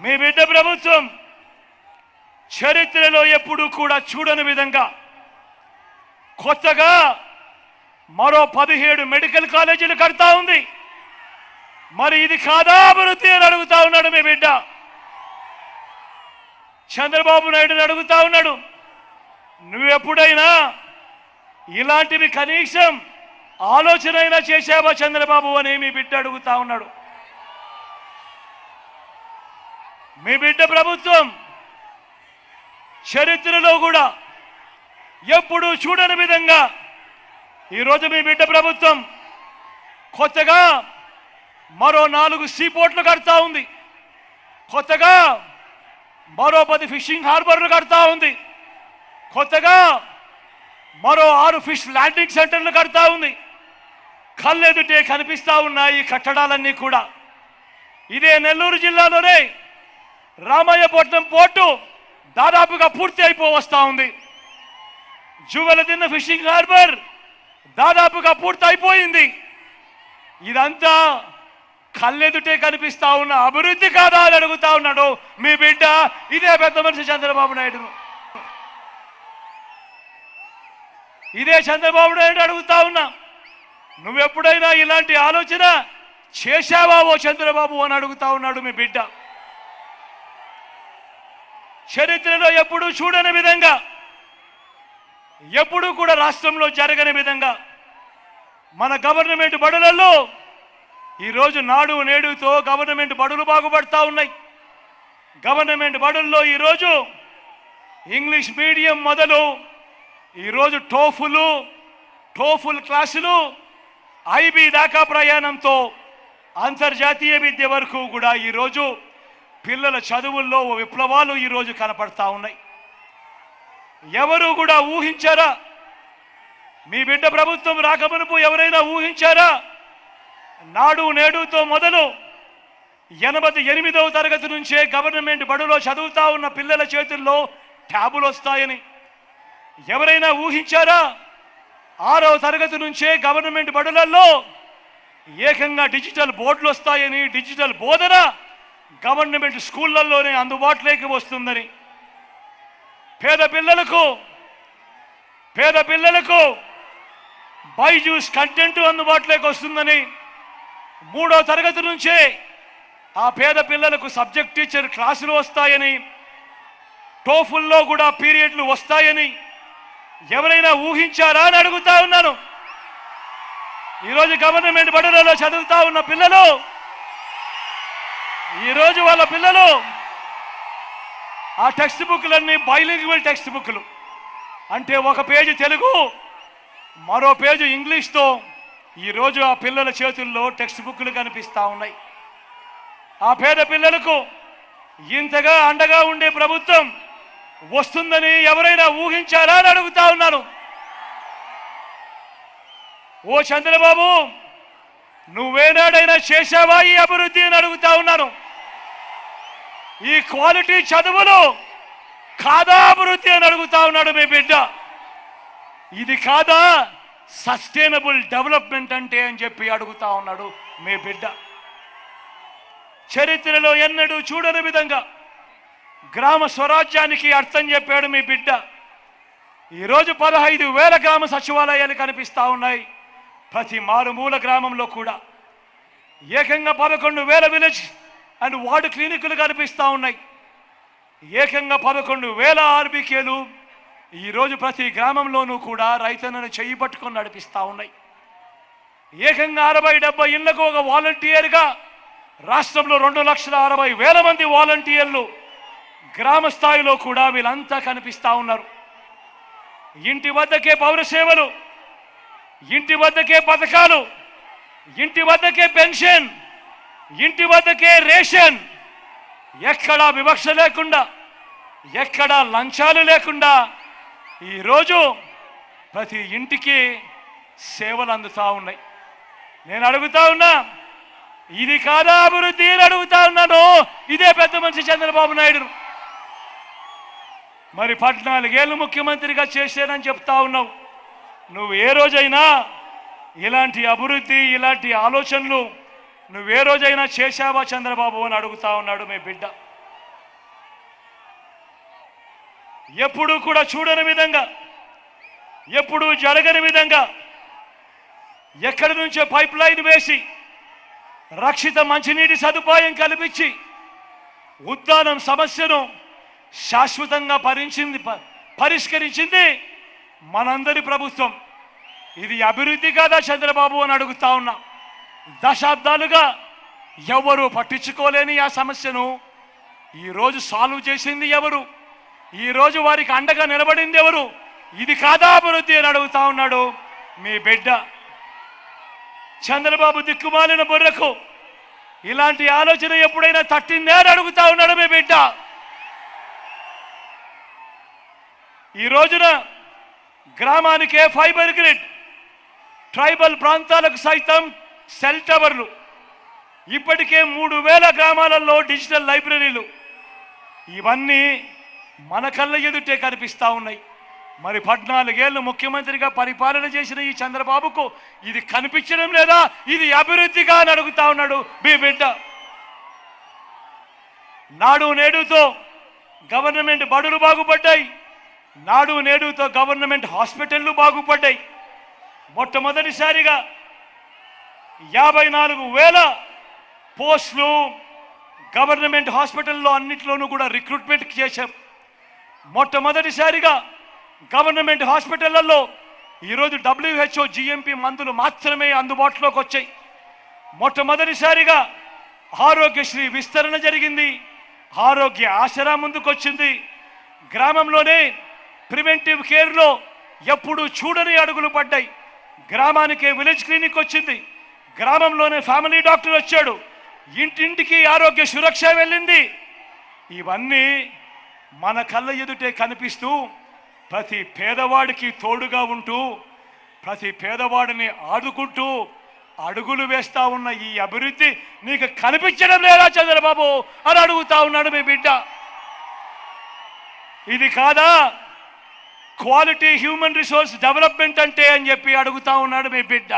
మీ బిడ్డ ప్రభుత్వం చరిత్రలో ఎప్పుడూ కూడా చూడని విధంగా కొత్తగా మరో పదిహేడు మెడికల్ కాలేజీలు కడతా ఉంది. మరి ఇది కాదా అభివృద్ధి అని అడుగుతా ఉన్నాడు మీ బిడ్డ. చంద్రబాబు నాయుడుని అడుగుతా ఉన్నాడు. నువ్వెప్పుడైనా ఇలాంటివి కనీసం ఆలోచన అయినా చేశావా చంద్రబాబు అని మీ బిడ్డ అడుగుతా ఉన్నాడు. మీ బిడ్డ ప్రభుత్వం చరిత్రలో కూడా ఎప్పుడూ చూడని విధంగా ఈరోజు మీ బిడ్డ ప్రభుత్వం కొత్తగా మరో నాలుగు సీపోర్ట్లు కడతా ఉంది. కొత్తగా మరో పది ఫిషింగ్ హార్బర్లు కడతా ఉంది. కొత్తగా మరో ఆరు ఫిష్ ల్యాండింగ్ సెంటర్లు కడతా ఉంది. కళ్ళెదుటే కనిపిస్తూ ఉన్నాయి ఈ కట్టడాలన్నీ కూడా. ఇదే నెల్లూరు జిల్లాలోనే రామయ్యపట్నం పోర్టు దాదాపుగా పూర్తి అయిపో ఉంది. ఉంది జువెలదిన్న ఫిషింగ్ హార్బర్ దాదాపుగా పూర్తి అయిపోయింది. ఇదంతా కళ్ళెదుటే కనిపిస్తా ఉన్న అభివృద్ధి కాదా అని అడుగుతా ఉన్నాడు మీ బిడ్డ. ఇదే పెద్ద మనిషి చంద్రబాబు నాయుడు. ఇదే చంద్రబాబు నాయుడు అడుగుతా ఉన్నా. నువ్వెప్పుడైనా ఇలాంటి ఆలోచన చేశావా ఓ చంద్రబాబు అని అడుగుతా ఉన్నాడు మీ బిడ్డ. చరిత్రలో ఎప్పుడూ చూడని విధంగా ఎప్పుడూ కూడా రాష్ట్రంలో జరగని విధంగా మన గవర్నమెంట్ బడులలో ఈరోజు నాడు నేడుతో గవర్నమెంట్ బడులు బాగుపడతా ఉన్నాయి. గవర్నమెంట్ బడుల్లో ఈరోజు ఇంగ్లీష్ మీడియం మొదలు ఈరోజు టోఫులు టోఫుల్ క్లాసులు ఐబీ దాకా ప్రయాణంతో అంతర్జాతీయ విద్య వరకు కూడా ఈరోజు పిల్లల చదువుల్లో ఓ విప్లవాలు ఈరోజు కనపడతా ఉన్నాయి. ఎవరు కూడా ఊహించారా? మీ బిడ్డ ప్రభుత్వం రాకమునుపు ఎవరైనా ఊహించారా? నాడు నేడుతో మొదలు ఎనభై ఎనిమిదవ తరగతి నుంచే గవర్నమెంట్ బడులో చదువుతా ఉన్న పిల్లల చేతుల్లో ట్యాబులు వస్తాయని. ఎవరైనా ఊహించారా? ఆరవ తరగతి నుంచే గవర్నమెంట్ బడులలో ఏకంగా డిజిటల్ బోర్డులు వస్తాయని డిజిటల్ బోధన గవర్నమెంట్ స్కూళ్ళల్లోనే అందుబాటులోకి వస్తుందని. పేద పిల్లలకు పేద పిల్లలకు బైజూస్ కంటెంట్ అందుబాటులోకి వస్తుందని మూడో తరగతి నుంచే ఆ పేద పిల్లలకు సబ్జెక్ట్ టీచర్ క్లాసులు వస్తాయని టోఫుల్లో కూడా పీరియడ్లు వస్తాయని ఎవరైనా ఊహించారా అని అడుగుతా ఉన్నాను. ఈరోజు గవర్నమెంట్ బడులలో చదువుతా ఉన్న పిల్లలు ఈరోజు వాళ్ళ పిల్లలు ఆ టెక్స్ట్ బుక్లన్నీ బైలింగ్వల్ టెక్స్ట్ బుక్లు. అంటే ఒక పేజీ తెలుగు మరో పేజీ ఇంగ్లీష్తో ఈరోజు ఆ పిల్లల చేతుల్లో టెక్స్ట్ బుక్లు కనిపిస్తూ ఉన్నాయి. ఆ పేద పిల్లలకు ఇంతగా అండగా ఉండే ప్రభుత్వం వస్తుందని ఎవరైనా ఊహించారా అని అడుగుతా ఉన్నాను. ఓ చంద్రబాబు నువ్వేనాడైనా చేశావా ఈ అభివృద్ధి అని అడుగుతా ఉన్నాను. ఈ క్వాలిటీ చదువులు కాదా అభివృద్ధి అని అడుగుతా ఉన్నాడు మీ బిడ్డ. ఇది కాదా సస్టైనబుల్ డెవలప్మెంట్ అంటే అని చెప్పి అడుగుతా ఉన్నాడు మీ బిడ్డ. చరిత్రలో ఎన్నడూ చూడని విధంగా గ్రామ స్వరాజ్యానికి అర్థం చెప్పాడు మీ బిడ్డ. ఈరోజు పదహైదు వేల గ్రామ సచివాలయాలు కనిపిస్తూ ఉన్నాయి. ప్రతి మారుమూల గ్రామంలో కూడా. ఏకంగా పదకొండు వేల విలేజ్ అండ్ వార్డు క్లినిక్లు కనిపిస్తూ ఉన్నాయి. ఏకంగా పదకొండు వేల ఆర్బీకేలు ఈరోజు ప్రతి గ్రామంలోనూ కూడా రైతన్నను చెయ్యి పట్టుకొని నడిపిస్తా ఉన్నాయి. ఏకంగా అరవై డెబ్బై ఇళ్ళకు ఒక వాలంటీర్గా రాష్ట్రంలో రెండు లక్షల అరవై వేల మంది వాలంటీర్లు గ్రామ స్థాయిలో కూడా వీళ్ళంతా కనిపిస్తా ఉన్నారు. ఇంటి వద్దకే పౌర సేవలు ఇంటి వద్దకే పథకాలు ఇంటి వద్దకే పెన్షన్ ఇంటి వద్దకే రేషన్. ఎక్కడా వివక్ష లేకుండా ఎక్కడా లంచాలు లేకుండా ఈరోజు ప్రతి ఇంటికి సేవలు అందుతా ఉన్నాయి. నేను అడుగుతా ఉన్నా ఇది కాదా అభివృద్ధి అని అడుగుతా ఉన్నాను. ఇదే పెద్ద మనిషి చంద్రబాబు నాయుడు. మరి పద్నాలుగేళ్ళు ముఖ్యమంత్రిగా చేశానని చెప్తా ఉన్నావు. నువ్వు ఏ రోజైనా ఇలాంటి అభివృద్ధి ఇలాంటి ఆలోచనలు నువ్వే రోజైనా చేశావా చంద్రబాబు అని అడుగుతా ఉన్నాడు మీ బిడ్డ. ఎప్పుడూ కూడా చూడని విధంగా ఎప్పుడూ జరగని విధంగా ఎక్కడి నుంచో పైప్ లైన్ వేసి రక్షిత మంచినీటి సదుపాయం కల్పించి ఉద్దానం సమస్యను శాశ్వతంగా భరించింది పరిష్కరించింది మనందరి ప్రభుత్వం. ఇది అభివృద్ధి కాదా చంద్రబాబు అని అడుగుతా ఉన్నా. దశాబ్దాలుగా ఎవరు పట్టించుకోలేని ఆ సమస్యను ఈరోజు సాల్వ్ చేసింది ఎవరు? ఈరోజు వారికి అండగా నిలబడింది ఎవరు? ఇది కాదా అభివృద్ధి అని అడుగుతా ఉన్నాడు మీ బిడ్డ. చంద్రబాబు దిక్కుమాలిన బుర్రకు ఇలాంటి ఆలోచన ఎప్పుడైనా తట్టిందే అని అడుగుతా ఉన్నాడు మీ బిడ్డ. ఈ రోజున గ్రామానికే ఫైబర్ గ్రిడ్ ట్రైబల్ ప్రాంతాలకు సైతం సెల్ టవర్లు. ఇప్పటికే మూడు వేల గ్రామాలలో డిజిటల్ లైబ్రరీలు. ఇవన్నీ మన కళ్ళ ఎదుటే కనిపిస్తూ ఉన్నాయి. మరి పద్నాలుగేళ్ళు ముఖ్యమంత్రిగా పరిపాలన చేసిన ఈ చంద్రబాబుకు ఇది కనిపించడం లేదా? ఇది అభివృద్ధిగా అని అడుగుతా ఉన్నాడు మీ బిడ్డ. నాడు నేడుతో గవర్నమెంట్ బడులు బాగుపడ్డాయి. నాడు నేడుతో గవర్నమెంట్ హాస్పిటళ్ళు బాగుపడ్డాయి. మొట్టమొదటిసారిగా యాభై నాలుగు వేల పోస్టులు గవర్నమెంట్ హాస్పిటల్లో అన్నిట్లోనూ కూడా రిక్రూట్మెంట్ చేశాం. మొట్టమొదటిసారిగా గవర్నమెంట్ హాస్పిటళ్ళలో ఈరోజు డబ్ల్యూహెచ్ఓ జిఎంపి మందులు మాత్రమే అందుబాటులోకి వచ్చాయి. మొట్టమొదటిసారిగా ఆరోగ్యశ్రీ విస్తరణ జరిగింది. ఆరోగ్య ఆసరా ముందుకొచ్చింది. గ్రామంలోనే ప్రివెంటివ్ కేర్లో ఎప్పుడూ చూడని అడుగులు పడ్డాయి. గ్రామానికే విలేజ్ క్లినిక్ వచ్చింది. గ్రామంలోనే ఫ్యామిలీ డాక్టర్ వచ్చాడు. ఇంటింటికి ఆరోగ్య సురక్ష వెళ్ళింది. ఇవన్నీ మన కళ్ళ ఎదుటే కనిపిస్తూ ప్రతి పేదవాడికి తోడుగా ఉంటూ ప్రతి పేదవాడిని ఆదుకుంటూ అడుగులు వేస్తా ఉన్న ఈ అభివృద్ధి నీకు కనిపించడం లేదా చంద్రబాబు అని అడుగుతా ఉన్నాడు మీ బిడ్డ. ఇది కాదా? క్వాలిటీ హ్యూమన్ రిసోర్స్ డెవలప్మెంట్ అంటే అని చెప్పి అడుగుతా ఉన్నాడు మీ బిడ్డ.